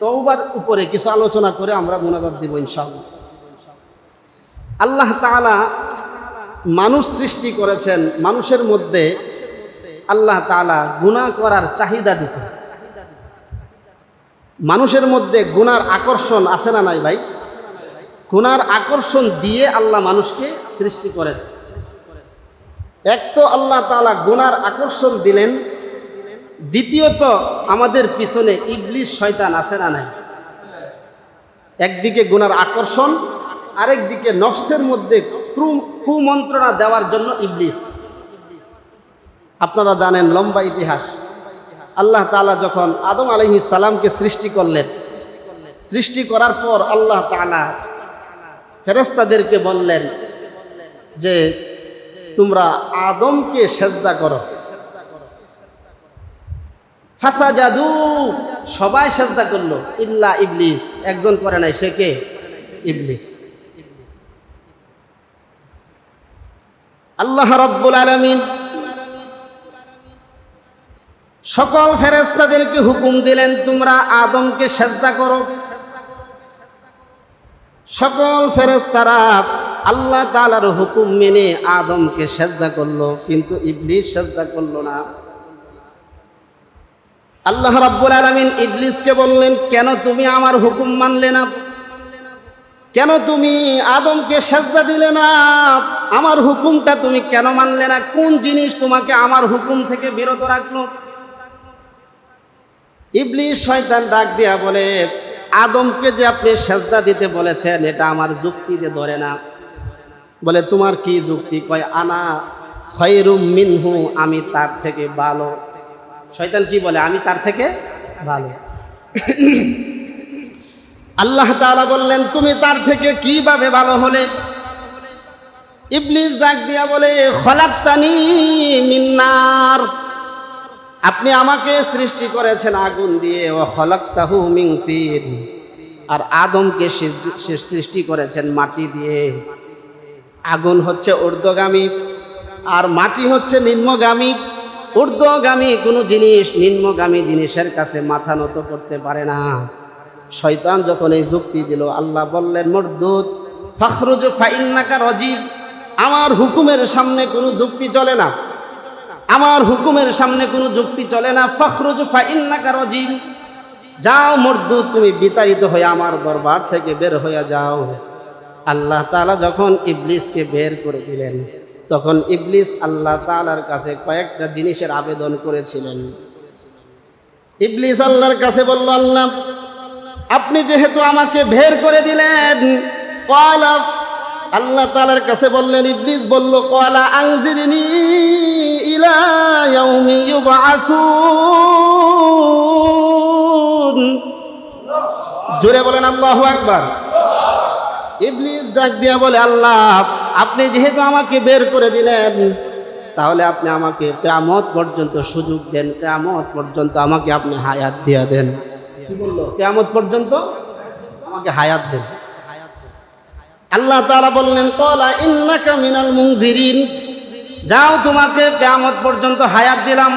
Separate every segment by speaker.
Speaker 1: তওবার উপরে কিছু আলোচনা করে আমরা মোনাজাত দিব ইনশাআল্লাহ। আল্লাহ তাআলা মানুষ সৃষ্টি করেছেন, মানুষের মধ্যে আল্লাহ তাআলা গুনাহ করার চাহিদা দিছে। মানুষের মধ্যে গুনার আকর্ষণ আছে না নাই ভাই? গুনার আকর্ষণ দিয়ে আল্লাহ মানুষকে সৃষ্টি করেছে। এক তো আল্লাহ তাআলা গুনার আকর্ষণ দিলেন দ্বিতীয়ত, আমাদের পিছনে ইবলিশ শয়তান আছে না নাই? একদিকে গুনার আকর্ষণ আরেক দিকে নফসের মধ্যে কুমন্ত্রণা দেওয়ার জন্য ইবলিস। আপনারা জানেন লম্বা ইতিহাস। আল্লাহ তাআলা যখন আদম আলহি সালামকে সৃষ্টি করলেন, সৃষ্টি করার পর আল্লাহ তাআলা ফেরেস্তাদেরকে বললেন যে, তোমরা আদমকে সেজদা করো। ফাসা জাদু সবাই সেজদা করল। ইল্লা ইবলিস। একজন করে নাই, সে কে? ইবলিস। আল্লাহ রব্বুল আলমিন সকল ফেরেস্তাদেরকে হুকুম দিলেন, তোমরা আদমকে সেজদা করো। সকল ফেরেস্তারা আল্লাহ তাআলার হুকুম মেনে আদমকে সেজদা করল, কিন্তু ইবলিস সেজদা করল না। আল্লাহ রাব্বুল আলামিন ইবলিসকে বললেন, কেন তুমি আমার হুকুম মানলে না? কেন তুমি আদমকে সেজদা দিলে না? আমার হুকুমটা তুমি কেন মানলে না? কোন জিনিস তোমাকে আমার হুকুম থেকে বিরত রাখল? ইবলিস শয়তান ডাক দিয়া বলে, আদমকে যে আপনি সেজদা দিতে বলেছেন, এটা আমার যুক্তিতে ধরে না। বলে, তোমার কি যুক্তি? কয়, আনা খৈরুম মিনহু, আমি তার থেকে ভালো। শয়তান কি বলে? আমি তার থেকে ভালো। আল্লাহ তাআলা বললেন, তুমি তার থেকে কীভাবে ভালো হলে? ইবলিস ডাক দিয়া বলে, খলাক্তানি মিন্নার। আপনি আমাকে সৃষ্টি করেছেন আগুন দিয়ে, ও খলাক্তাহু তিন। আর আদমকে সৃষ্টি করেছেন মাটি দিয়ে। আগুন হচ্ছে ঊর্ধ্বগামী, আর মাটি হচ্ছে নিম্নগামী। ঊর্ধ্বগামী কোনো জিনিস, নিম্নগামী জিনিসের কাছে মাথা নত করতে পারে না। শয়তান যখন এই যুক্তি দিল, আল্লাহ বললেন মরদুদ ফখরুজ ফাইন্নাকা রজিব, আমার হুকুমের সামনে কোনো যুক্তি চলে না। আমার হুকুমের সামনে কোনো যুক্তি চলে না। ফখরুজ ফাইন্নাকা রজিব, যাও মর্দু তুমি বিতাড়িত হয়ে আমার দরবার থেকে বের হয়ে যাও। আল্লাহ তাআলা যখন ইবলিসকে বের করে দিলেন তখন ইবলিস আল্লাহ তালার কাছে কয়েকটা জিনিসের আবেদন করেছিলেন। ইবলিস আল্লাহর কাছে বলল, আল্লাহ, আপনি যেহেতু আমাকে বের করে দিলেন কলা আল্লাহ তালার কাছে বললেন, ইবলিস বলল কয়লা আংজিরনি জোরে বলেন, আল্লাহ আকবার। ইবলিস ডাক দিয়া বলে, আল্লাহ, আপনি যেহেতু আমাকে বের করে দিলেন, তাহলে আপনি আমাকে কেয়ামত পর্যন্ত সুযোগ দেন, কেয়ামত পর্যন্ত আমাকে আপনি হায়াত দিয়া দেন। কি বলল? কেয়ামত পর্যন্ত আমাকে হায়াত দেন। আল্লাহ তারা বললেন, কলা ইন্নাকা মিনাল মুনজিরিন। যাও তোমাকে কেয়ামত পর্যন্ত হায়াত দিলাম,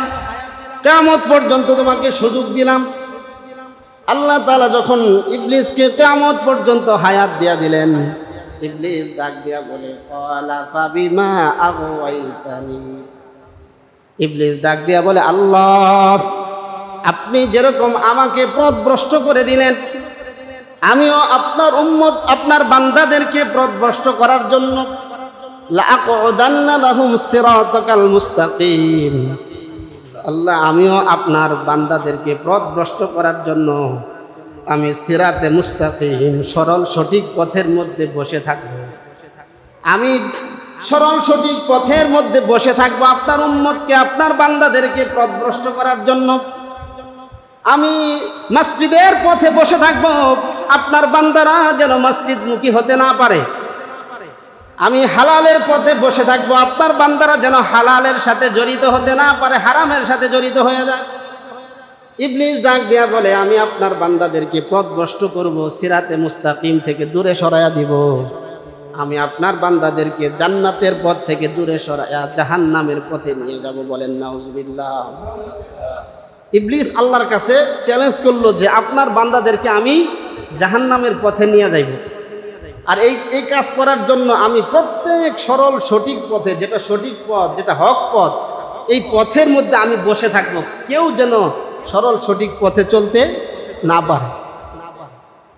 Speaker 1: কেয়ামত পর্যন্ত তোমাকে সুযোগ দিলাম। আল্লাহ তালা যখন ইবলিসকে কেয়ামত পর্যন্ত হায়াত দিয়া দিলেন, ইবলিস ডাক দিয়া বলে ফাবিমা আগওয়াইতানি? ইবলিস ডাক দিয়া বলে, আল্লাহ, আপনি যেরকম আমাকে পথভ্রষ্ট করে দিলেন, আমিও আপনার উম্মত, আপনার বান্দাদেরকে পথভ্রষ্ট করার জন্য লাআকউদান্না লাহুম সিরাতাকাল মুস্তাকিম। আল্লাহ, আমিও আপনার বান্দাদেরকে পথভ্রষ্ট করার জন্য আমি সিরাতে মুস্তাকিম, সরল সঠিক পথের মধ্যে বসে থাকব। আমি সরল সঠিক পথের মধ্যে বসে থাকব আপনার উম্মতকে, আপনার বান্দাদেরকে পথভ্রষ্ট করার জন্য। আমি মসজিদের পথে বসে থাকব, আপনার বান্দারা যেন মসজিদমুখী হতে না পারে। আমি হালালের পথে বসে থাকব। আপনার বান্দারা যেন হালালের সাথে জড়িত হতে না পারে, হারামের সাথে জড়িত হয়ে যায়। ইবলিস ডাক দিয়া বলে, আমি আপনার বান্দাদেরকে পথভ্রষ্ট করব, সিরাতে মুস্তাকিম থেকে দূরে সরাইয়া দিব। আমি আপনার বান্দাদেরকে জান্নাতের পথ থেকে দূরে সরাইয়া জাহান্নামের পথে নিয়ে যাব বলেন, নাউজুবিল্লাহ। ইবলিস আল্লাহর কাছে চ্যালেঞ্জ করল যে, আপনার বান্দাদেরকে আমি জাহান্নামের পথে নিয়ে যাইব। আর এই এই কাজ করার জন্য আমি প্রত্যেক সরল সঠিক পথে, যেটা সঠিক পথ, যেটা হক পথ, এই পথের মধ্যে আমি বসে থাকব। কেউ যেন সরল সঠিক পথে চলতে না পারে।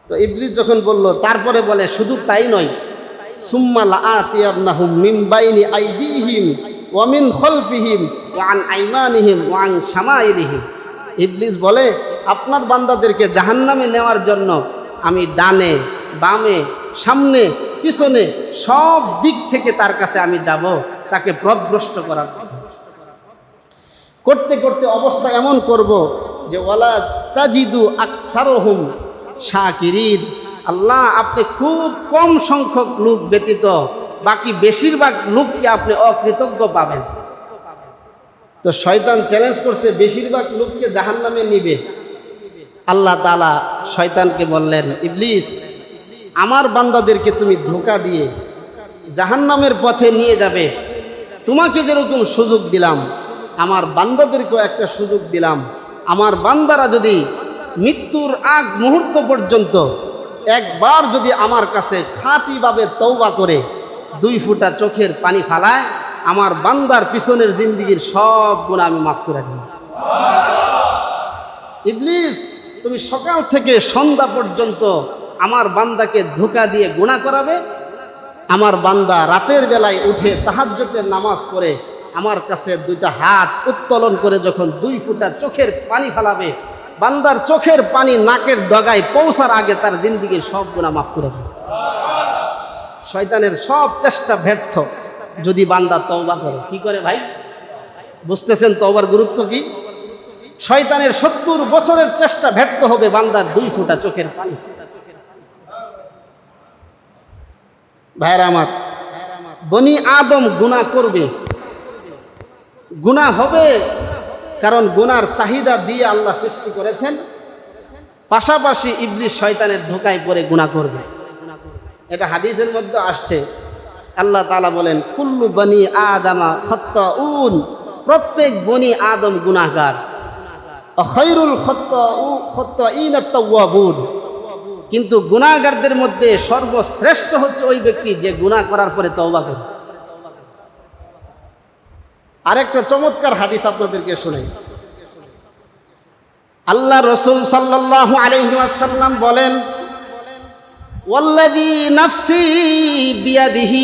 Speaker 1: তো ইবলিস যখন বলল, তারপরে বলে, শুধু তাই নয় ইবলিস বলে, আপনার বান্দাদেরকে জাহান্নামে নেওয়ার জন্য আমি ডানে, বামে সামনে, পিছনে, সব দিক থেকে তার কাছে আমি যাব, তাকে প্রদভ্রষ্ট করার। করতে করতে অবস্থা এমন করব যে, ওয়ালা তাজিদু আকসারহুম শাকিরিন। আল্লাহ, আপনি খুব কম সংখ্যক লোক ব্যতীত, বাকি বেশিরভাগ লোককে আপনি অকৃতজ্ঞ পাবেন। তো শয়তান চ্যালেঞ্জ করছে, বেশিরভাগ লোককে জাহান্নামে নিবে। আল্লাহ তালা শয়তানকে বললেন, ইবলিস আমার বান্দাদেরকে তুমি ধোকা দিয়ে জাহান্নামের পথে নিয়ে যাবে। তোমাকে যেরকম সুযোগ দিলাম, আমার বান্দাদেরকেও একটা সুযোগ দিলাম। আমার বান্দারা যদি মৃত্যুর আগ মুহূর্ত পর্যন্ত একবার যদি আমার কাছে খাঁটিভাবে তৌবা করে, দুই ফুটা চোখের পানি ফালায়, আমার বান্দার পিছনের জিন্দিগির সব গুণ আমি মাফ করে দিই ইবলিস, তুমি সকাল থেকে সন্ধ্যা পর্যন্ত আমার বান্দাকে ধোকা দিয়ে গুণা করাবে। আমার বান্দা রাতের বেলায় উঠে তাহাজ্জতের নামাজ পড়ে, আমার কাছে দুইটা হাত উত্তোলন করে যখন দুই ফুটা চোখের পানি ফেলাবে, বান্দার চোখের পানি নাকের ডগায় পৌঁছার আগে তার জিন্দিগির সব গুণা মাফ করে দেবে। শয়তানের সব চেষ্টা ব্যর্থ, যদি বান্দা তওবা করে। কি করে ভাই? বুঝতেছেন তওবার গুরুত্ব কি? শয়তানের সত্তর বছরের চেষ্টা ব্যর্থ হবে বান্দার দুই ফুটা চোখের পানি। ভাইরা আমার, বনি আদম গুণা করবে। গুণা হবে কারণ গুনার চাহিদা দিয়ে আল্লাহ সৃষ্টি করেছেন। পাশাপাশি ইবলিশ শয়তানের ধোকায় পড়ে গুণা করবে। এটা হাদিসের মধ্যে আসছে। আল্লাহ তালা বলেন, কুল্লু বনি আদামা খত্ত উন প্রত্যেক বনি আদম গুনাহগার। খৈরুল খত্ত উ খত্ত ইন কিন্তু গুনাহগারদের মধ্যে সর্বশ্রেষ্ঠ হচ্ছে ওই ব্যক্তি যে গুনাহ করার পরে তওবা করে। আরেকটা চমৎকার হাদিস আপনাদেরকে শোনাই। আল্লাহ রসুল সাল্লাল্লাহু আলাইহি ওয়াসাল্লাম বলেন, ওয়াল্লাযী নাফসি বিয়াদিহি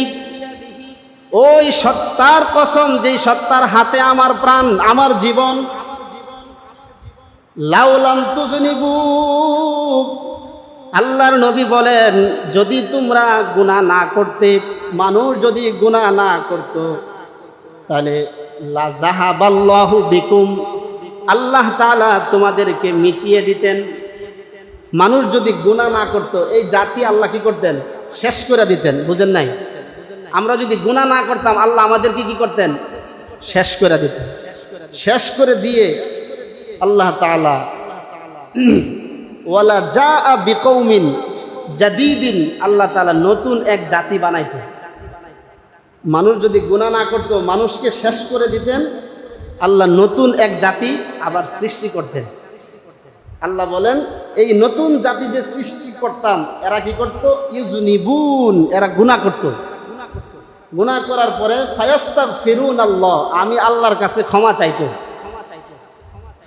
Speaker 1: ওই সত্তার কসম, যেই সত্তার হাতে আমার প্রাণ, আমার জীবন লাউলাম তুজনিবু আল্লাহর নবী বলেন, যদি তোমরা গুনাহ না করতে, মানুষ যদি গুনাহ না করত, তাহলে লাজাহাবাল্লাহু বিকুম, আল্লাহ তাআলা তোমাদেরকে মিটিয়ে দিতেন। মানুষ যদি গুনাহ না করত, এই জাতি আল্লাহ কি করতেন? শেষ করে দিতেন, বুঝেন নাই? আমরা যদি গুনাহ না করতাম, আল্লাহ আমাদেরকে কি করতেন? শেষ করে দিতেন। শেষ করে দিয়ে আল্লাহ তাআলা ওয়ালা যা আ বিকৌমিন জাদিদিন, আল্লাহ তালা নতুন এক জাতি বানাইতেন। মানুষ যদি গুণা না করতো, মানুষকে শেষ করে দিতেন, আল্লাহ নতুন এক জাতি আবার সৃষ্টি করতেন। আল্লাহ বলেন, এই নতুন জাতি যে সৃষ্টি করতাম, এরা কি করত? ইউজুনিবুন, এরা গুণা করত। গুণা করার পরে ফায়াস্তাব ফিরুন আল্লাহ আমি আল্লাহর কাছে ক্ষমা চাইতো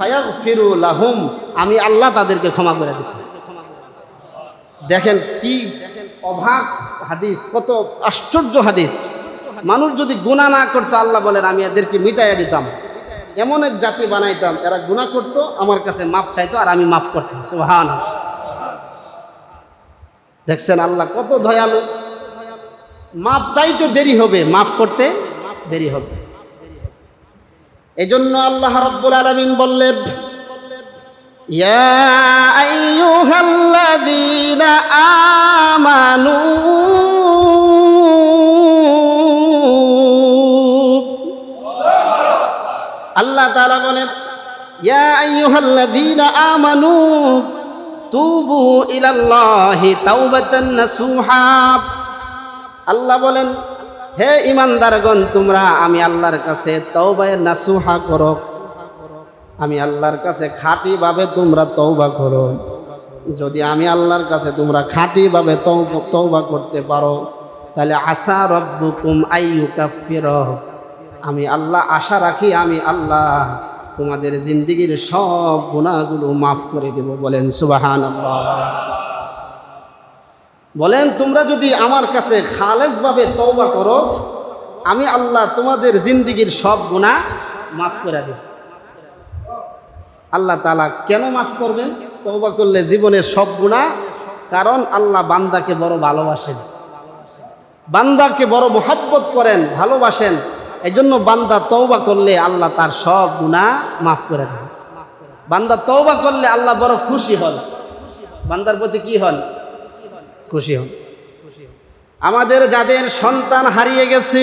Speaker 1: ফায়াগ ফিরুল আহম আমি আল্লাহ তাদেরকে ক্ষমা করে দিতাম দেখেন কি অভাগ হাদিস, কত আশ্চর্য হাদিস। মানুষ যদি গুণা না করতো, আল্লাহ বলেন, আমি এদেরকে মিটাইয়া দিতাম। এমন এক জাতি বানাইতাম, এরা গুণা করতো, আমার কাছে মাপ চাইতো আর আমি মাফ করতাম। সুহান দেখছেন আল্লাহ কত দয়ালু। মাপ চাইতে দেরি হবে মাফ করতে দেরি হবে। এজন্য আল্লাহ রব্বুল আলমিন বললেন আমানু আল্লাহ তালা বলেন, ইয়া আমানু তুবু ইলাল্লাহি তাওবাতান নাসুহা। আল্লাহ বলেন হে ইমানদারগণ, তোমরা আমি আল্লাহর কাছে তওবায়ে নাসুহা করো। আমি আল্লাহর কাছে খাঁটিভাবে তোমরা তৌবা করো। যদি আমি আল্লাহর কাছে তোমরা খাঁটিভাবে তৌবা করতে পারো, তাহলে আশা রব্বুকুম আইয়ুকাফির আমি আল্লাহ, আশা রাখি আমি আল্লাহ তোমাদের জিন্দিগির সব গুণাগুলো মাফ করে দেব বলেন সুবাহান আল্লাহ বলেন, তোমরা যদি আমার কাছে খালেজভাবে তৌবা করো, আমি আল্লাহ তোমাদের জিন্দিগির সব গুণা মাফ করে দেব। আল্লাহ তালা কেন মাফ করবেন? তৌবা করলে জীবনের সব গুণা কারণ আল্লাহ বান্দাকে বড় ভালোবাসেন। বান্দাকে বড় মোহাব্বত করেন, ভালোবাসেন। এই জন্য বান্দা তৌবা করলে আল্লাহ তার সব গুণা মাফ করে দেন। বান্দা তৌবা করলে আল্লাহ বড় খুশি হন। বান্দার প্রতি কি হন? খুশি হন। আমাদের যাদের সন্তান হারিয়ে গেছে,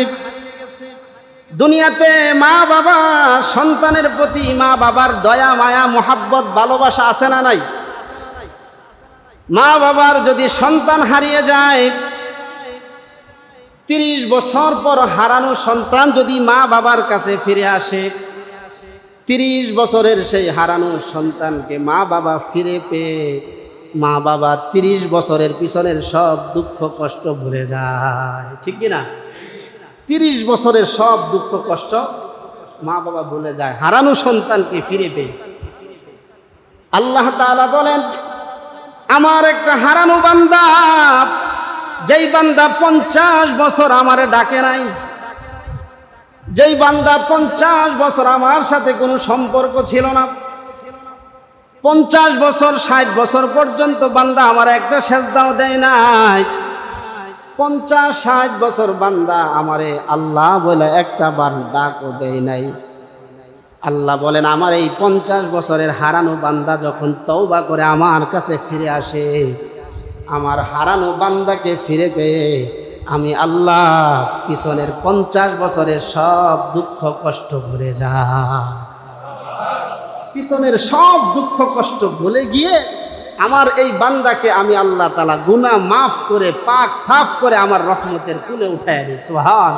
Speaker 1: দুনিয়াতে মা বাবা, সন্তানের প্রতি মা বাবার দয়া, মায়া, মোহাব্বত, ভালোবাসা আছে না নাই? মা বাবার যদি সন্তান হারিয়ে যায়, তিরিশ বছর পর হারানো সন্তান যদি মা বাবার কাছে ফিরে আসে, তিরিশ বছরের সেই হারানো সন্তানকে মা বাবা ফিরে পেয়ে মা বাবা তিরিশ বছরের পিছনের সব দুঃখ, কষ্ট ভুলে যায়। ঠিক না? তিরিশ বছরের সব দুঃখ, কষ্ট মা বাবা ভুলে যায়। হারানো সন্তানকে ফিরে পেয়ে আল্লাহ তাআলা বলেন, আমার একটা হারানো বান্দা, যেই বান্দা পঞ্চাশ বছর আমারে ডাকে নাই, যেই বান্দা পঞ্চাশ বছর আমার সাথে কোনো সম্পর্ক ছিল না পঞ্চাশ বছর, ষাট বছর পর্যন্ত বান্দা আমার একটা সেজদাও দেয় নাই। পঞ্চাশ, ষাট বছর বান্দা আমারে আল্লাহ বলে একটা বার ডাকও দেয় নাই। আল্লাহ বলেন, আমার এই পঞ্চাশ বছরের হারানো বান্দা যখন তৌবা করে আমার কাছে ফিরে আসে, আমার হারানো বান্দাকে ফিরে পেয়ে আমি আল্লাহ পিছনের পঞ্চাশ বছরের সব দুঃখ, কষ্ট ভুলে যা পিছনের সব দুঃখ কষ্ট ভুলে গিয়ে আমার এই বান্দাকে আমি আল্লাহ তালা গুনা মাফ করে, পাক সাফ করে আমার রহমতের তুলে উঠাই দিই সোহান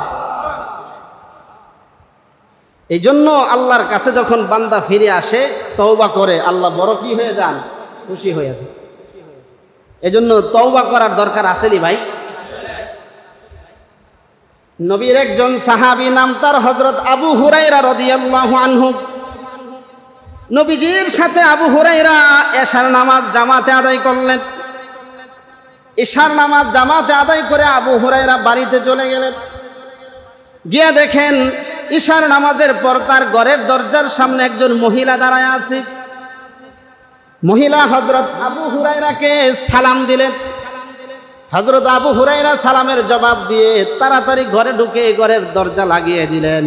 Speaker 1: এই জন্য আল্লাহর কাছে যখন বান্দা ফিরে আসে, তওবা করে, আল্লাহ বড় কি হয়ে যান? খুশি হয়ে যায়। এই জন্য তওবা করার দরকার আসেনি ভাই? নবীর একজন সাহাবী নাম তার হজরত আবু হুরাইরা রদিয়াল্লাহু আনহু। নবীজির সাথে আবু হুরাইরা এশার নামাজ জামাতে আদায় করলেন। ঈশার নামাজ জামাতে আদায় করে আবু হুরাইরা বাড়িতে চলে গেলেন। গিয়ে দেখেন ঈশার নামাজের পর তার ঘরের দরজার সামনে একজন মহিলা দাঁড়ায় আছে। মহিলা হজরত আবু হুরাইরাকে সালাম দিলেন। হজরত আবু হুরাইরা সালামের জবাব দিয়ে তাড়াতাড়ি ঘরে ঢুকে ঘরের দরজা লাগিয়ে দিলেন।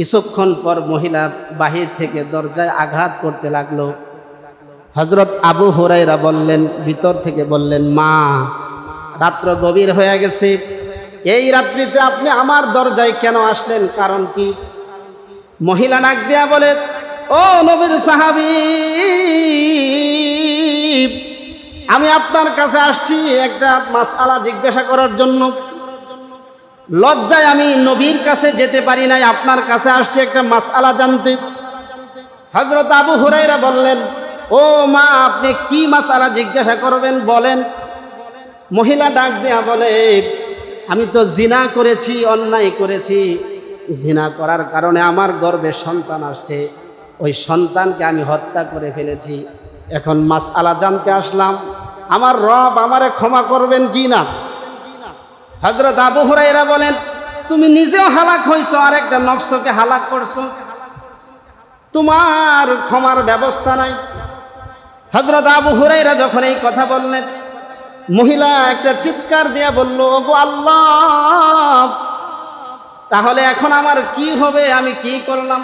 Speaker 1: কিছুক্ষণ পর মহিলা বাহির থেকে দরজায় আঘাত করতে লাগল। হজরত আবু হুরাইরা বললেন, ভিতর থেকে বললেন, মা, রাত্র গভীর হয়ে গেছে। এই রাত্রিতে আপনি আমার দরজায় কেন আসলেন? কারণ কি? মহিলা ডাক দেয়া বলে, ও নবীর সাহাবি, আমি আপনার কাছে আসছি একটা মাসালা জিজ্ঞাসা করার জন্য। লজ্জায় আমি নবীর কাছে যেতে পারি নাই, আপনার কাছে আসছি একটা মাসালা জানতে। হজরত আবু হুরাইরা বললেন, ও মা, আপনি কি মাসালা জিজ্ঞাসা করবেন বলেন? মহিলা ডাক দেয়া বলে, আমি তো জিনা করেছি, অন্যায় করেছি। জিনা করার কারণে আমার গর্বে সন্তান আসছে। ওই সন্তানকে আমি হত্যা করে ফেলেছি। এখন মাস আলা জানতে আসলাম। আমার রব আমারে ক্ষমা করবেন কি না? হজরত আবু হুরাইরা বলেন, তুমি নিজেও হালাক হইছো আর একটা নফসকে হালাক করছ। তোমার ক্ষমার ব্যবস্থা নাই। হজরত আবু হুরাইরা যখন এই কথা বললেন, মহিলা একটা চিৎকার দিয়া বলল, ওগো আল্লাহ, তাহলে এখন আমার কি হবে, আমি কি করলাম?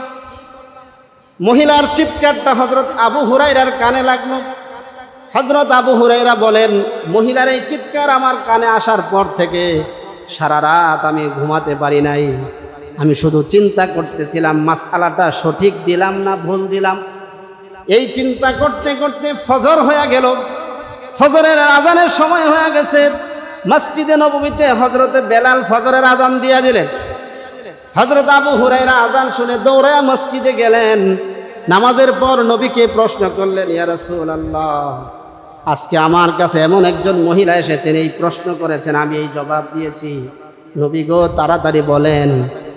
Speaker 1: মহিলার চিৎকারটা হজরত আবু হুরাইরার কানে লাগল। হজরত আবু হুরাইরা বলেন, মহিলার এই চিৎকার আমার কানে আসার পর থেকে সারা রাত আমি ঘুমাতে পারি নাই। আমি শুধু চিন্তা করতেছিলাম মাসালাটা সঠিক দিলাম না ভুল দিলাম। এই চিন্তা করতে করতে ফজর হয়ে গেল। ফজরের আজানের সময় হয়ে গেছে। মসজিদে নবমীতে হজরতে বেলাল ফজরের আজান দিয়া দিলেন। হজরত আবু হুরাইরা আজান শুনে দৌড়ায় মসজিদে গেলেন। নামাজের পর নবীকে প্রশ্ন করলেন, ইয়া রাসূলুল্লাহ আজকে আমার কাছে এমন একজন মহিলা এসেছেন, এই প্রশ্ন করেছেন, আমি এই জবাব দিয়েছি। নবী গো, তাড়াতাড়ি বলেন,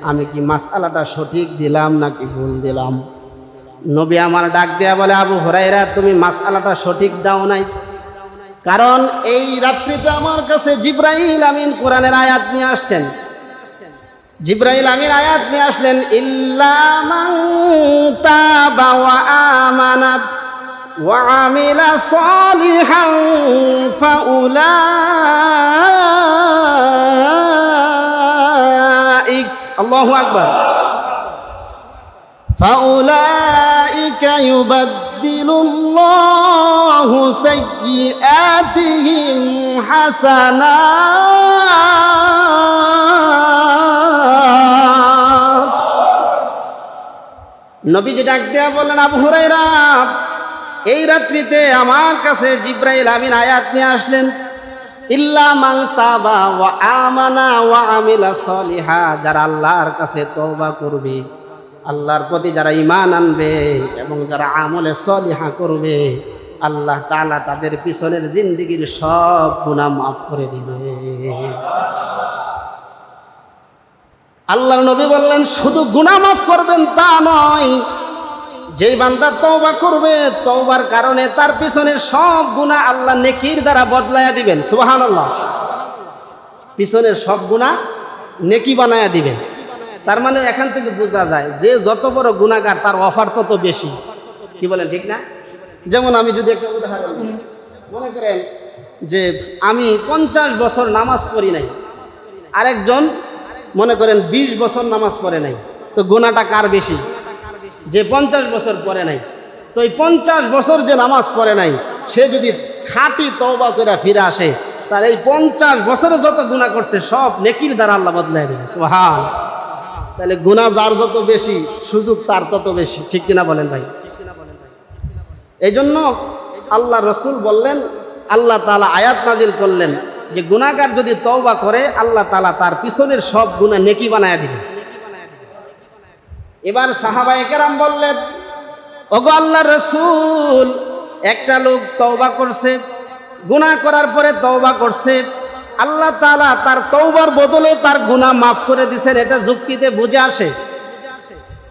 Speaker 1: আমি কি মাসালাটা সঠিক দিলাম নাকি ভুল দিলাম? নবী আমার ডাক দেয়া বলে, আবু হরাইরা তুমি মাসালাটা সঠিক দাও নাই। কারণ এই রাত্রিতে আমার কাছে জিব্রাইল আমিন কোরআনের আয়াত নিয়ে আসছেন। জিব্রাইল আমিন আয়াত নিয়ে আসলেন ইল্লামান তাবা ওয়া আমানা ওয়া আমিলা সালিহান ফাউলাইক আল্লাহু আকবার فأولئك يبدل الله سيئاتهم حسنات নবীজি ডাক দেয়া বললেন আবু হুরাইরা এই রাত্রিতে আমার কাছে জিব্রাইল আমিন আয়াত নিয়ে আসলেন, ইল্লা মাং তাবা ওয়া আমানা ওয়া আমিলা সলিহা যারা আল্লাহর কাছে তওবা করবে, আল্লাহর প্রতি যারা ইমান আনবে এবং যারা আমলে সলিহা করবে, আল্লাহ তাআলা তাদের পিছনের জিন্দিগির সব গুনাহ মাফ করে দিবে। আল্লাহর নবী বললেন, শুধু গুনাহ মাফ করবেন তা নয় যেই বান্দা তওবা করবে, তওবার কারণে তার পিছনের সব গুনাহ আল্লাহ নেকির দ্বারা বদলায়া দিবেন। সুবহানাল্লাহ। পিছনের সব গুনাহ নেকি বানায়া দিবেন। তার মানে এখান থেকে বোঝা যায় যে যত বড় গুণাগার তার অফার তত বেশি। কি বলেন, ঠিক না? যেমন আমি যদি একটা উদাহরণ মনে করেন যে আমি পঞ্চাশ বছর নামাজ পড়ি নাই। আরেকজন মনে করেন ২০ বছর নামাজ পড়ে নাই। তো গুণাটা কার বেশি? যে পঞ্চাশ বছর পড়ে নাই। তো এই পঞ্চাশ বছর যে নামাজ পড়ে নাই, সে যদি খাঁটি তওবা করে ফিরে আসে, তার এই পঞ্চাশ বছরে যত গুণা করছে, সব নেকির দ্বারা আল্লাহ বদলাই দেবে। সোহান তাহলে গুণা যার যত বেশি, সুযোগ তার তত বেশি। ঠিক কিনা বলেন ভাই? এই জন্য আল্লাহ রসুল বললেন, আল্লাহ তালা আয়াত নাজিল করলেন যে গুণাগার যদি তওবা করে, আল্লাহ তালা তার পিছনের সব গুণা নেকি বানায় দিবে। এবার সাহাবা একেরাম বললেন, ওগো আল্লাহ রসুল, একটা লোক তওবা করছে, গুনাহ করার পরে তওবা করছে, আল্লাহ তালা তার তৌবার বদলে তার গুনাহ মাফ করে দিছেন এটা যুক্তিতে বুঝে আসে।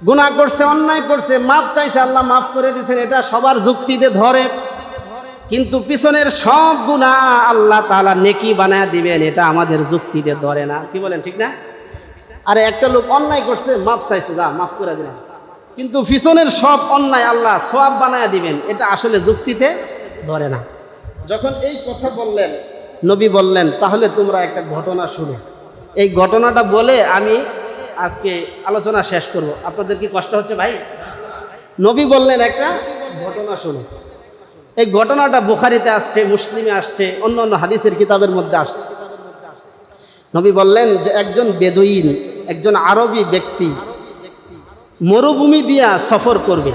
Speaker 1: গুনাহ করছে, অন্যায় করছে, মাফ চাইছে, আল্লাহ মাফ করে দিছেন এটা সবার যুক্তিতে ধরে। কিন্তু পিছনের সব গুনাহ আল্লাহ তালা নেকি বানায় দিবেন, এটা আমাদের যুক্তিতে ধরে না, কি বলেন, ঠিক না? আরে একটা লোক অন্যায় করছে, মাফ চাইছে, যা, মাফ করে দিলাম। কিন্তু পিছনের সব অন্যায় আল্লাহ সব বানায় দিবেন, এটা আসলে যুক্তিতে ধরে না। যখন এই কথা বললেন, নবী বললেন, তাহলে তোমরা একটা ঘটনা শুনো। এই ঘটনাটা বলে আমি আজকে আলোচনা শেষ করব। আপনাদের কি কষ্ট হচ্ছে ভাই? নবী বললেন একটা ঘটনা শুনো। এই ঘটনাটা বুখারিতে আসছে, মুসলিমে আসছে অন্য অন্য হাদিসের কিতাবের মধ্যে আসছে। নবী বললেন যে একজন বেদুইন একজন আরবি ব্যক্তি মরুভূমি দিয়া সফর করবে।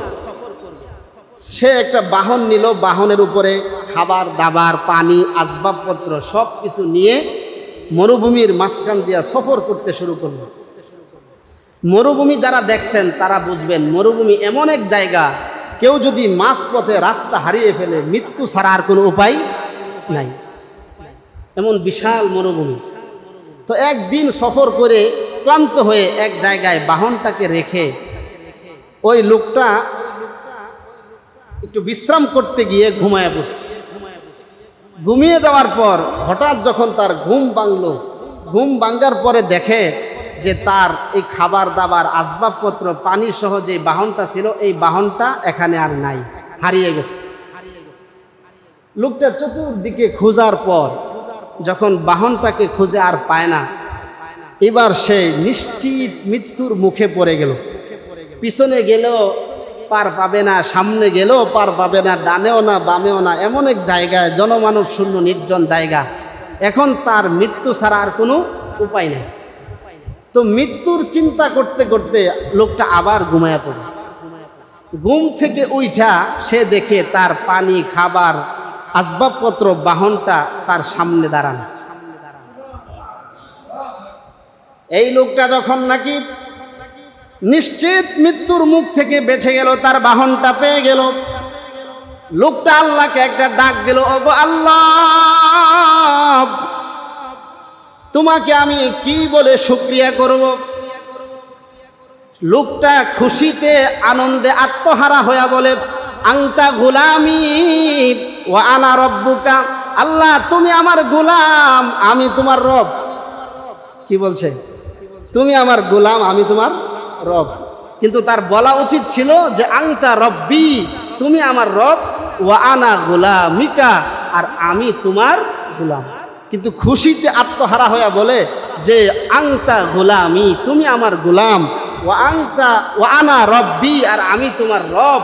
Speaker 1: সে একটা বাহন নিল, বাহনের উপরে খাবার, দাবার, পানি, আসবাবপত্র সব কিছু নিয়ে মরুভূমির মাঝখান দিয়া সফর করতে শুরু করল। মরুভূমি যারা দেখছেন, তারা বুঝবেন মরুভূমি এমন এক জায়গা, কেউ যদি মাঝপথে রাস্তা হারিয়ে ফেলে, মৃত্যু ছাড়া আর কোনো উপায় নাই। এমন বিশাল মরুভূমি। তো একদিন সফর করে ক্লান্ত হয়ে এক জায়গায় বাহনটাকে রেখে ওই লোকটা একটু বিশ্রাম করতে গিয়ে ঘুমায় বসছে ঘুমিয়ে যাওয়ার পর হঠাৎ যখন তার ঘুম ভাঙলো, ঘুম ভাঙ্গার পরে দেখে যে তার এই খাবার দাবার, আসবাবপত্র, পানি সহ যে বাহনটা ছিল, এই বাহনটা এখানে আর নাই, হারিয়ে গেছে। লোকটা চতুর্দিকে খোঁজার পর যখন বাহনটাকে খুঁজে আর পায় না এবার সে নিশ্চিত মৃত্যুর মুখে পড়ে গেল। পিছনে গেলেও পার পাবে না, সামনে গেলেও পার পাবে না, ডানেও না, বামেও না, এমন এক জায়গায় জনমানব শূন্য, নির্জন জায়গা। এখন তার মৃত্যু ছাড়া আর কোনো উপায় নেই। তো মৃত্যুর চিন্তা করতে করতে লোকটা আবার ঘুমায় পড়ে। ঘুম থেকে উইঠা সে দেখে তার পানি, খাবার, আসবাবপত্র, বাহনটা তার সামনে দাঁড়ানো। এই লোকটা যখন নাকি নিশ্চিত মৃত্যুর মুখ থেকে বেঁচে গেল, তার বাহনটা পেয়ে গেল। লোকটা আল্লাহকে একটা ডাক দিল, ওগো আল্লাহ, তোমাকে আমি কি বলে শুক্রিয়া করব? লোকটা খুশিতে, আনন্দে, আত্মহারা হইয়া বলে, আংতা গোলামি ও আনা রব্বুকা। আল্লাহ, তুমি আমার গোলাম, আমি তোমার রব। কি বলছে? তুমি আমার গোলাম, আমি তোমার রব। কিন্তু তার বলা উচিত ছিল যে আংতা রব্বি, তুমি আমার রব ও আনা গোলামিকা, আর আমি তোমার গোলাম। কিন্তু খুশিতে আত্মহারা হইয়া বলে যে আংতা গোলামি, তুমি আমার গোলাম। ও আংতা ও আনা রব্বি, আর আমি তোমার রব।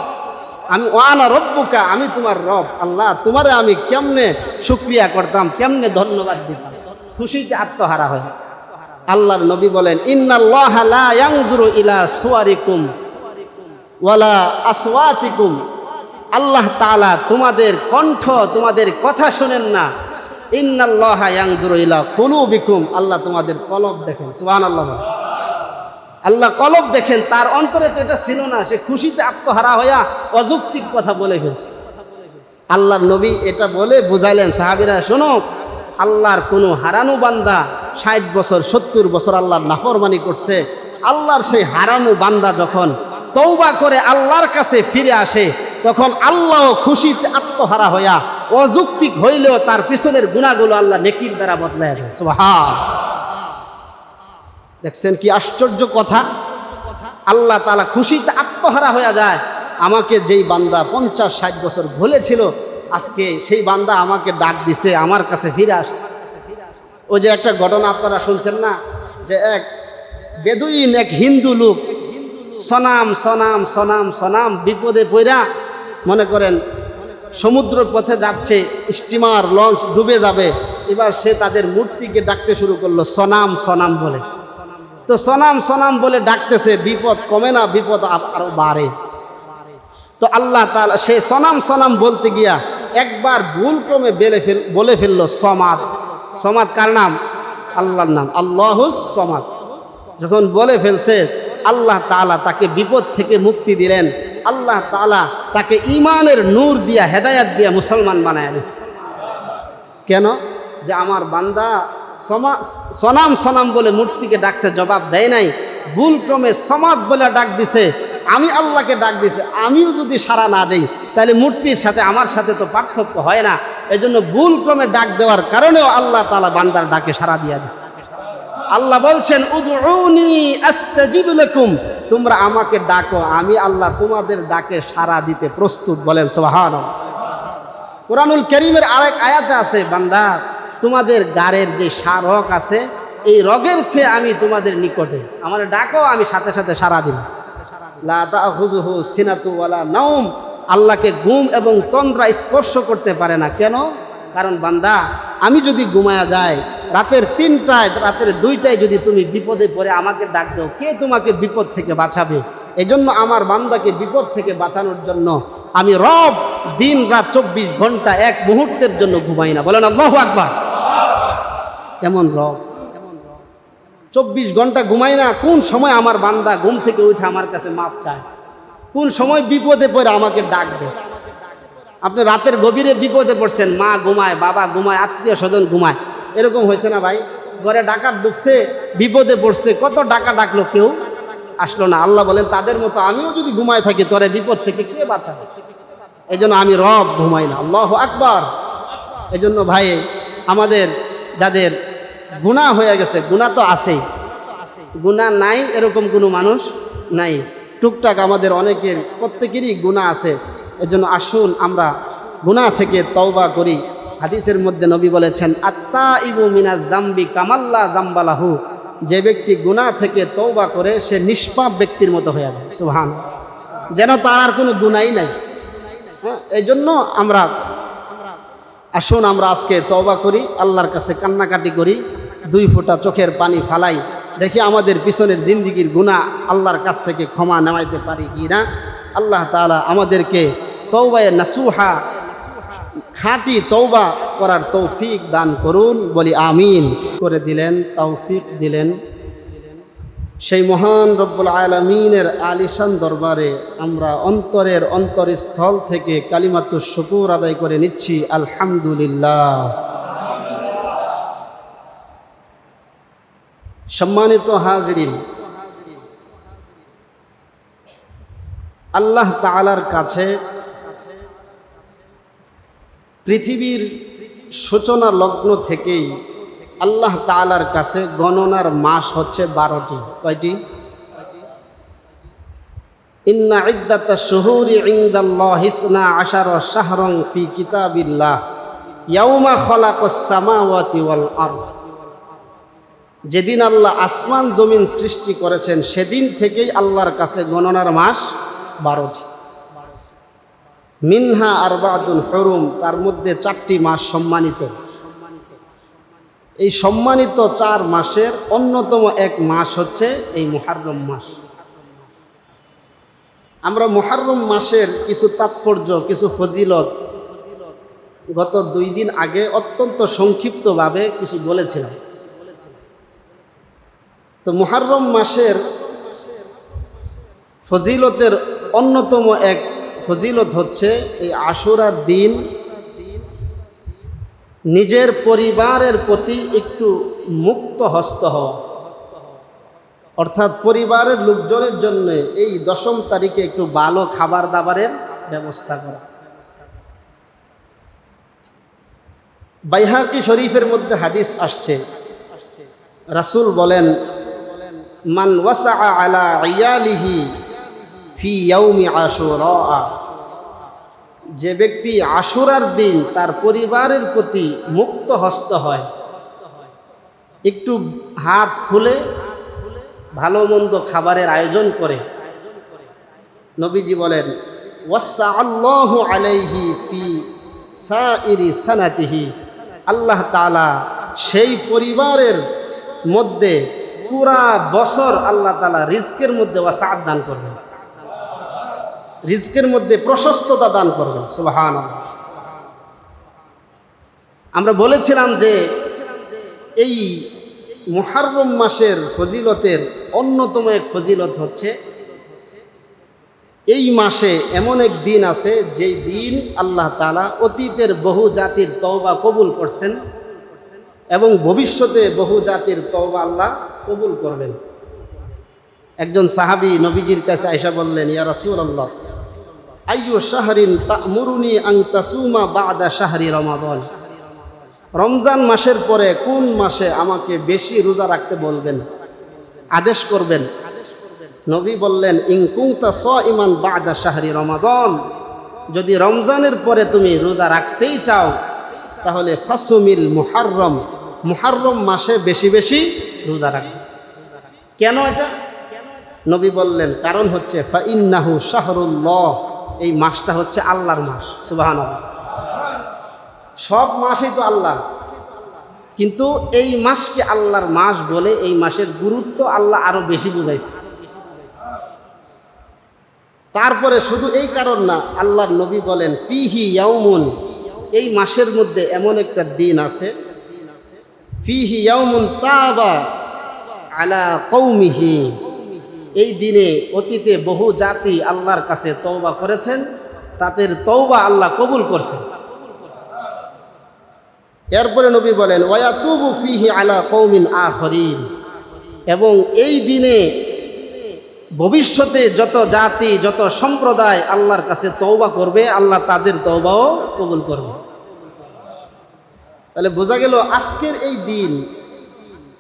Speaker 1: আমি ও আনা রব্বুকা, আমি তোমার রব। আল্লাহ, তোমারে আমি কেমনে শুক্রিয়া করতাম, কেমনে ধন্যবাদ দিতাম। খুশিতে আত্মহারা হয়। আল্লাহর নবী বলেন ইয়ানজুরু ইলা সুয়ারিকুম ওয়ালা আসওয়াতিকুম। আল্লাহ তালা তোমাদের কণ্ঠ, তোমাদের কথা শোনেন না। ইন্নাল্লাহ ইয়ানজুরু ইলা কুলুবিকুম। আল্লাহ তোমাদের কলব দেখেন, সুবহানাল্লাহ আল্লাহ আল্লাহ কলব দেখেন, তার অন্তরে তো এটা ছিল না, সে খুশিতে আত্মহারা হইয়া অযৌক্তিক কথা বলে ফেলছে। আল্লাহর নবী এটা বলে বুঝাইলেন, সাহাবিরা, শোনো, আল্লাহর কোনো হারানো বান্দা ষাট বছর, সত্তর বছর আল্লাহর নাফরমানি করছে। আল্লাহর সেই হারানো বান্দা যখন তৌবা করে আল্লাহর কাছে ফিরে আসে, তখন আল্লাহ খুশিতে আত্মহারা হইয়া অযৌক্তিক হইলেও তার পিছনের গুণাগুলো আল্লাহ নেকির দ্বারা বদলায় দেখছেন কি আশ্চর্য কথা? আল্লাহ তালা খুশিতে আত্মহারা হয়ে যায়। আমাকে যেই বান্দা পঞ্চাশ, ষাট বছর ভুলেছিল, আজকে সেই বান্দা আমাকে ডাক দিছে, আমার কাছে ফিরে আসছে। ওই যে একটা ঘটনা আপনারা শুনছেন না? যে এক বেদুইন, এক হিন্দু লোক সনাম সনাম সনাম সনাম বিপদে পইরা মনে করেন সমুদ্র পথে যাচ্ছে, স্টিমার, লঞ্চ ডুবে যাবে। এবার সে তাদের মূর্তিকে ডাকতে শুরু করল, সনাম সনাম বলে। তো সনাম সনাম বলে ডাকতেছে, বিপদ কমে না, বিপদ আ- আরও বাড়ে। তো আল্লাহ তাআলা, সে সনাম সনাম বলতে গিয়া একবার ভুল ক্রমে বেলে ফেল বলে ফেলল সমাদ সমাদ কার নাম? আল্লাহর নাম। আল্লাহুস সমাদ। যখন বলে ফেলছে, আল্লাহ তাআলা তাকে বিপদ থেকে মুক্তি দিলেন। আল্লাহ তাআলা তাকে ইমানের নূর দিয়া, হেদায়াত দিয়া মুসলমান বানায় দিছে। কেন? যে আমার বান্দা সমা সনাম সনাম বলে মূর্তিকে ডাকছে, জবাব দেয় নাই। ভুল ক্রমে সমাদ বলে ডাক দিছে। আমি আল্লাহকে ডাক দিছে। আমিও যদি সাড়া না দেই, তাহলে মূর্তির সাথে আমার সাথে তো পার্থক্য হয় না। এই জন্য ভুল ক্রমে ডাক দেওয়ার কারণেও আল্লাহ তালা বান্দার ডাকে সাড়া দিয়া দিছে। আল্লাহ বলছেন লাকুম। তোমরা আমাকে ডাকো, আমি আল্লাহ তোমাদের ডাকে সাড়া দিতে প্রস্তুত বলেন, সুবহানাল্লাহ। কোরআনুল করিমের আরেক আয়াতে আছে, বান্দা, তোমাদের গাড়ের যে রগ আছে, এই রগের চেয়ে আমি তোমাদের নিকটে। আমার ডাকো, আমি সাথে সাথে সারা দিব। লা তাখুযুহু সিনাতু ওয়ালা নাওম। আল্লাহকে গুম এবং তন্দ্রা স্পর্শ করতে পারে না। কেন? কারণ বান্দা, আমি যদি ঘুমায়া যাই, রাতের তিনটায়, রাতের দুইটায় যদি তুমি বিপদে পড়ে, আমাকে ডাক দাও, কে তোমাকে বিপদ থেকে বাঁচাবে? এজন্য আমার বান্দাকে বিপদ থেকে বাঁচানোর জন্য আমি রব দিন রাত চব্বিশ ঘণ্টা এক মুহূর্তের জন্য ঘুমাই না। বলেন আল্লাহ আকবার। কেমন রব? চব্বিশ ঘণ্টা ঘুমাই না, কোন সময় আমার বান্দা ঘুম থেকে উঠে আমার কাছে মাপ চায়? কোন সময় বিপদে পড়ে আমাকে ডাক দেয় আপনি রাতের গভীরে বিপদে পড়ছেন, মা ঘুমায়, বাবা ঘুমায়, আত্মীয় স্বজন ঘুমায়। এরকম হয়েছে না ভাই? ঘরে ডাকাত ঢুকছে, বিপদে পড়ছে, কত ডাকা ডাকলো কেউ আসলো না। আল্লাহ বলেন, তাদের মতো আমিও যদি ঘুমায় থাকি, তোরে বিপদ থেকে কে বাঁচাবে? এই জন্য আমি রব ঘুমাই না। আল্লাহ আকবার। এই জন্য ভাই, আমাদের যাদের গুণা হয়ে গেছে গুণা তো আছেই। গুণা নাই এরকম কোনো মানুষ নাই। টুকটাক আমাদের অনেকের প্রত্যেকেরই গুণা আছে। এজন্য আসুন আমরা গুণা থেকে তওবা করি। হাদিসের মধ্যে নবী বলেছেন আত্মা ইবু মিনা জাম্বি কামাল্লা জাম্বালাহু। যে ব্যক্তি গুণা থেকে তওবা করে, সে নিষ্পাপ ব্যক্তির মতো হয়ে যায় সুহান যেন তার আর কোনো গুণাই নাই। হ্যাঁ এই জন্য আমরা, আসুন আমরা আজকে তওবা করি, আল্লাহর কাছে কান্নাকাটি করি, দুই ফোঁটা চোখের পানি ফালাই। দেখি আমাদের পিছনের জিন্দিগির গুণা আল্লাহর কাছ থেকে ক্ষমা নেওয়াইতে পারি কি না? আল্লাহ তাআলা আমাদেরকে তৌবায় নাসুহা, খাঁটি তৌবা করার তৌফিক দান করুন, বলি আমিন করে দিলেন, তৌফিক দিলেন। সেই মহান রব্বুল আলমিনের আলিশান দরবারে আমরা অন্তরের অন্তরস্থল থেকে কালিমাতু শুকুর আদায় করে নিচ্ছি, আলহামদুলিল্লাহ। সম্মানিত হাজরিন, আল্লাহ তালার কাছে পৃথিবীর সূচনা লগ্ন থেকেই আল্লাহ তালার কাছে গণনার মাস হচ্ছে বারোটি। কয়টি? ইন্না ইদ্দাতা শুহুরি ইনদাল্লাহ হিসনা আশার শাহরং ফি কিতাবিল্লাহ। ইয়াউমা খলাকস সামাওয়াতি ওয়াল আরদ। যেদিন আল্লাহ আসমান জমিন সৃষ্টি করেছেন, সেদিন থেকেই আল্লাহর কাছে গণনার মাস বারোটি মিনহা আর আরবাদুল হরুম, তার মধ্যে চারটি মাস সম্মানিত। এই সম্মানিত চার মাসের অন্যতম এক মাস হচ্ছে এই মুহাররম মাস। আমরা মুহাররম মাসের কিছু তাৎপর্য, কিছু ফজিলত গত দুই দিন আগে অত্যন্ত সংক্ষিপ্তভাবে কিছু বলেছিলাম। তো মুহাররম মাসের ফজিলতের অন্যতম এক ফজিলত হচ্ছে এই আশুরার দিন নিজের পরিবারের প্রতি একটু মুক্ত হস্ত হওয়া। অর্থাৎ পরিবারের লোকজনের জন্য এই দশম তারিখে একটু ভালো খাবার দাবারের ব্যবস্থা করা। বাইহাকি শরীফের মধ্যে হাদিস আসছে। রাসুল বলেন মান ওয়াসা আলা ইয়ালিহি ফি ইয়াউমি আশুরা। যে ব্যক্তি আশুরার দিন তার পরিবারের প্রতি মুক্ত হস্ত হয়। একটু হাত খুলে ভালো মন্দ খাবারের আয়োজন করে। নবীজি বলেন ওয়াসা আল্লাহ আলাইহি ফি সাইরি সানাতিহি। আল্লাহ তালা সেই পরিবারের মধ্যে পুরা বছর আল্লাহ তালা রিস্কের মধ্যে ওয়াসা দান করবেন। রিস্কের মধ্যে প্রশস্ততা দান করবেন সুবাহান আমরা বলেছিলাম যে এই মুহাররম মাসের ফজিলতের অন্যতম এক ফজিলত হচ্ছে, এই মাসে এমন এক দিন আছে যেই দিন আল্লাহ তালা অতীতের বহু জাতির তওবা কবুল করছেন এবং ভবিষ্যতে বহু জাতির তওবা আল্লাহ কবুল করবেন। একজন সাহাবি নবীজির কাছে আয়সা বললেন, ইয়া রাসূল আল্লাহ আইয়ু শাহরিন তা'মুরুনি আন তাসুমা বাদা শাহরি রমাদান? রমজান মাসের পরে কোন মাসে আমাকে বেশি রোজা রাখতে বলবেন? আদেশ করবেন। নবী বললেন ইনকুংতা স ইমান বাদা শাহরি রমাদন। যদি রমজানের পরে তুমি রোজা রাখতেই চাও, তাহলে ফাসুমিল মুহাররম মুহাররম মাসে বেশি বেশি রোজা রাখবে। কেন এটা? নবী বললেন, কারণ হচ্ছে, ফাইন্নাহু শাহরুল্লাহ। এই মাসটা হচ্ছে আল্লাহর মাস সুবাহান সব মাসই তো আল্লাহ। কিন্তু এই মাসকে আল্লাহর মাস বলে এই মাসের গুরুত্ব আল্লাহ আরও বেশি বুঝাইছে। তারপরে শুধু এই কারণ না, আল্লাহর নবী বলেন, ফিহি ইয়াউমুন। এই মাসের মধ্যে এমন একটা দিন আছে, ফিহি ইয়াউমুন তাবা। আলা কৌমিহি। এই দিনে অতীতে বহু জাতি আল্লাহর কাছে তৌবা করেছেন, তাদের তৌবা আল্লাহ কবুল করছেন। এরপরে নবী বলেন ওয়া ওয়াতুবু ফিহি আলা কৌমিন আখরিন। এবং এই দিনে ভবিষ্যতে যত জাতি, যত সম্প্রদায় আল্লাহর কাছে তৌবা করবে, আল্লাহ তাদের তৌবাও কবুল করবে। তাহলে বোঝা গেল আজকের এই দিন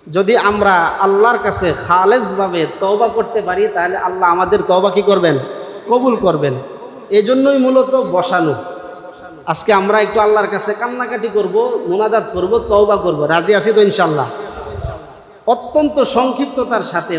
Speaker 1: যদি আমরা আল্লাহর কাছে খালেজভাবে তওবা করতে পারি, তাহলে আল্লাহ আমাদের তওবা কী করবেন? কবুল করবেন। এজন্যই মূলত বসানো। আজকে আমরা একটু আল্লাহর কাছে কান্নাকাটি করব, মোনাজাত করব, তওবা করব। রাজি আছি তো ইনশাল্লাহ অত্যন্ত সংক্ষিপ্ততার সাথে